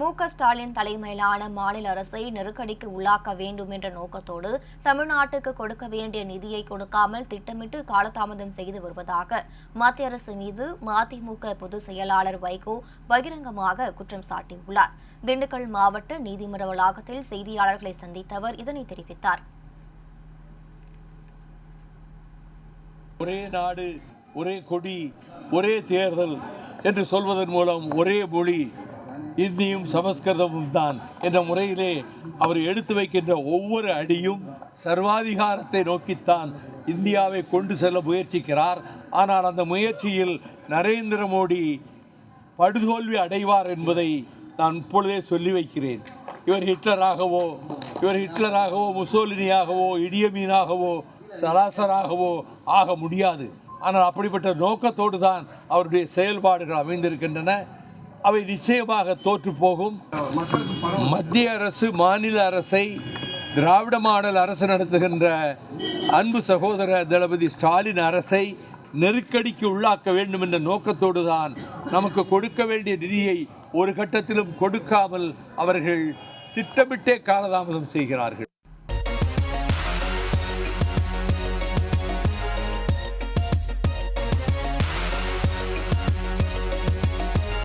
மு க ஸ்டாலின் தலைமையிலான மாநில அரசை நெருக்கடிக்கு உள்ளாக்க வேண்டும் என்ற நோக்கத்தோடு தமிழ்நாட்டுக்கு கொடுக்க வேண்டிய நிதியை கொடுக்காமல் திட்டமிட்டு காலதாமதம் செய்து வருவதாக மத்திய அரசு மீது மதிமுக பொதுச் செயலாளர் வைகோ பகிரங்கமாக குற்றம் சாட்டியுள்ளார். திண்டுக்கல் மாவட்ட நீதிமன்ற வளாகத்தில் செய்தியாளர்களை சந்தித்த அவர் இதனை தெரிவித்தார். ஒரே நாடு ஒரே கொடி ஒரே தேர்தல் என்று சொல்வதன் மூலம் ஒரே மொழி இந்தியும் சமஸ்கிருதமும் தான் என்ற முறையிலே அவர் எடுத்து வைக்கின்ற ஒவ்வொரு அடியும் சர்வாதிகாரத்தை நோக்கித்தான் இந்தியாவை கொண்டு செல்ல முயற்சிக்கிறார். ஆனால் அந்த முயற்சியில் நரேந்திர மோடி படுதோல்வி அடைவார் என்பதை நான் இப்பொழுதே சொல்லி வைக்கிறேன். இவர் ஹிட்லராகவோ இவர் ஹிட்லராகவோ முசோலினியாகவோ இடியமீனாகவோ சராசராகவோ ஆக முடியாது. ஆனால் அப்படிப்பட்ட நோக்கத்தோடு தான் அவருடைய செயல்பாடுகள் அமைந்திருக்கின்றன. அவை நிச்சயமாக தோற்று போகும். மத்திய அரசு மாநில அரசை திராவிட மாடல் அரசு நடத்துகின்ற அன்பு சகோதர தளபதி ஸ்டாலின் அரசை நெருக்கடிக்கு உள்ளாக்க வேண்டும் என்ற நோக்கத்தோடு தான் நமக்கு கொடுக்க வேண்டிய நிதியை ஒரு கட்டத்திலும் கொடுக்காமல் அவர்கள் திட்டமிட்டே காலதாமதம் செய்கிறார்கள்.